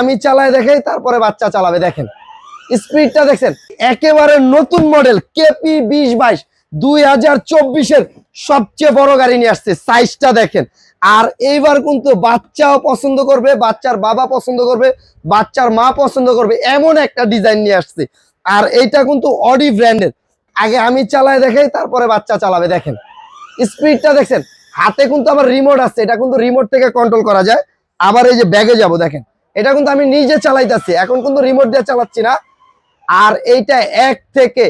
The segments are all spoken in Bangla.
আমি চালাই দেখাই, তারপরে বাচ্চা চালাবে, দেখেন। স্পিডটা দেখছেন, একেবারে নতুন মডেল কেপি বিশ বাইশ, দুই হাজার চব্বিশের সবচেয়ে বড় গাড়ি নিয়ে আসছে সাইজটা দেখেন। আর এইবার কিন্তু বাচ্চাও পছন্দ করবে, বাচ্চার বাবা পছন্দ করবে, বাচ্চার মা পছন্দ করবে, এমন একটা ডিজাইন নিয়ে আসছে। আর এইটা কিন্তু অডি ব্র্যান্ডের আগে আমি চালাই দেখাই, তারপরে বাচ্চা চালাবে, দেখেন। স্পিডটা দেখছেন, হাতে কিন্তু আবার রিমোট আছে, এটা কিন্তু রিমোট থেকে কন্ট্রোল করা যায়। আবার এই যে ব্যাগে যাব, দেখেন। এটা কিন্তু আমি নিজে চালাইতেছি, এখন কিন্তু রিমোট দিয়ে চালাচ্ছি না। আর এইটা এক থেকে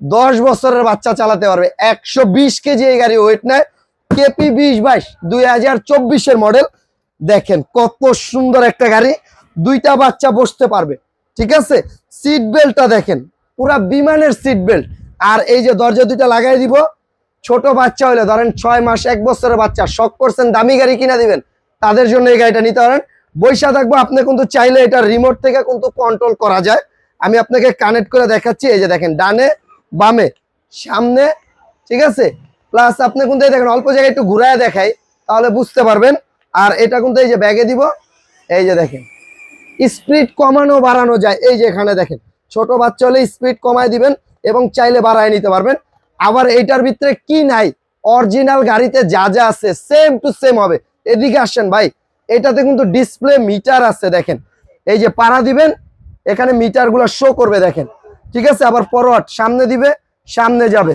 দশ বছরের বাচ্চা চালাতে পারবে। একশো বিশ কেজি এই গাড়ি ওয়েট নেয়। কেপি বিশ বাইশ, দুই হাজার চব্বিশের মডেল দেখেন কত সুন্দর একটা গাড়ি, দুইটা বাচ্চা বসতে পারবে। ঠিক আছে? সিট বেল্টটা দেখেন, পুরা বিমানের সিট বেল্ট আর এই যে দরজা দুইটা লাগাই দিব, ছোট বাচ্চা হলে ধরেন ছয় মাস, এক বছরের বাচ্চা, শখ করছেন দামি গাড়ি কিনা দিবেন, তাদের জন্য এই গাড়িটা নিতে পারেন। বৈশা থাকব, আপনি কিন্তু চাইলে এটা রিমোট থেকে কিন্তু কন্ট্রোল করা যায়। আমি আপনাকে কানেক্ট করে দেখাচ্ছি, এই যে দেখেন, ডানে, বামে, সামনে, ঠিক আছে? প্লাস আপনি কিন্তু এই দেখেন, অল্প জায়গায় একটু ঘুরায় দেখাই, তাহলে বুঝতে পারবেন। আর এটা কিন্তু এই যে ব্যাগে দিব, এই যে দেখেন স্পিড কমানো বাড়ানো যায়। এই যে এখানে দেখেন, ছোট বাচ্চা হলে স্পিড কমায় দিবেন এবং চাইলে বাড়ায় নিতে পারবেন। আবার এইটার ভিতরে কি নাই? অরিজিনাল গাড়িতে যা যা আছে সেম টু সেম হবে। এদিকে আসেন ভাই এটাতে কিন্তু ডিসপ্লে মিটার আছে, দেখেন। এই যে পাড়া দিবেন, এখানে মিটারগুলো শো করবে, দেখেন। ঠিক আছে? আবার ফরওয়ার্ড সামনে দিবে, সামনে যাবে।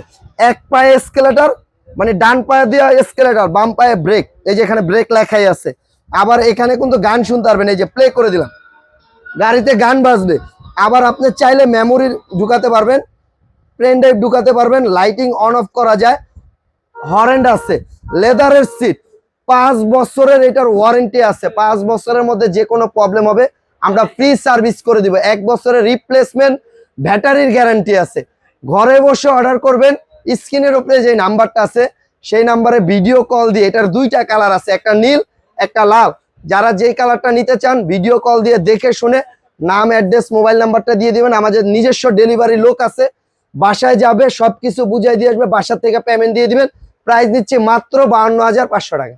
এক পায়ে এসকেলেটর মানে ডান পায়ে দেওয়া এসকেলেটর বাম পায়ে ব্রেক এই যে এখানে ব্রেক লেখাই আছে। আবার এখানে কিন্তু গান শুনতে পারবেন, এই যে প্লে করে দিলাম। গাড়িতে গান বাজবে। আবার আপনি চাইলে মেমোরি ঢুকাতে পারবেন পেন ড্রাইভ ঢুকাতে পারবেন লাইটিং অন অফ করা যায়। হরেন্ড আছে। লেদারের সিট পাঁচ বছরের এটার ওয়ারেন্টি আছে। পাঁচ বছরের মধ্যে যে কোনো প্রবলেম হবে, আমরা ফ্রি সার্ভিস করে দিব। এক বছরের রিপ্লেসমেন্ট ব্যাটারির গ্যারান্টি আছে। ঘরে বসে অর্ডার করবেন স্ক্রিনের উপরে যে নাম্বারটা আছে, সেই নাম্বারে ভিডিও কল দিয়ে, এটার দুইটা কালার আছে, একটা নীল, একটা লাল। যারা যেই কালারটা নিতে চান ভিডিও কল দিয়ে দেখে শুনে নাম অ্যাড্রেস মোবাইল নাম্বারটা দিয়ে দিবেন। আমাদের নিজস্ব ডেলিভারি লোক আছে, বাসায় যাবে, সবকিছু বুঝাই দিয়ে আসবে, বাসা থেকে পেমেন্ট দিয়ে দিবেন। প্রাইস দিচ্ছি মাত্র বাহান্ন হাজার পাঁচশো টাকা।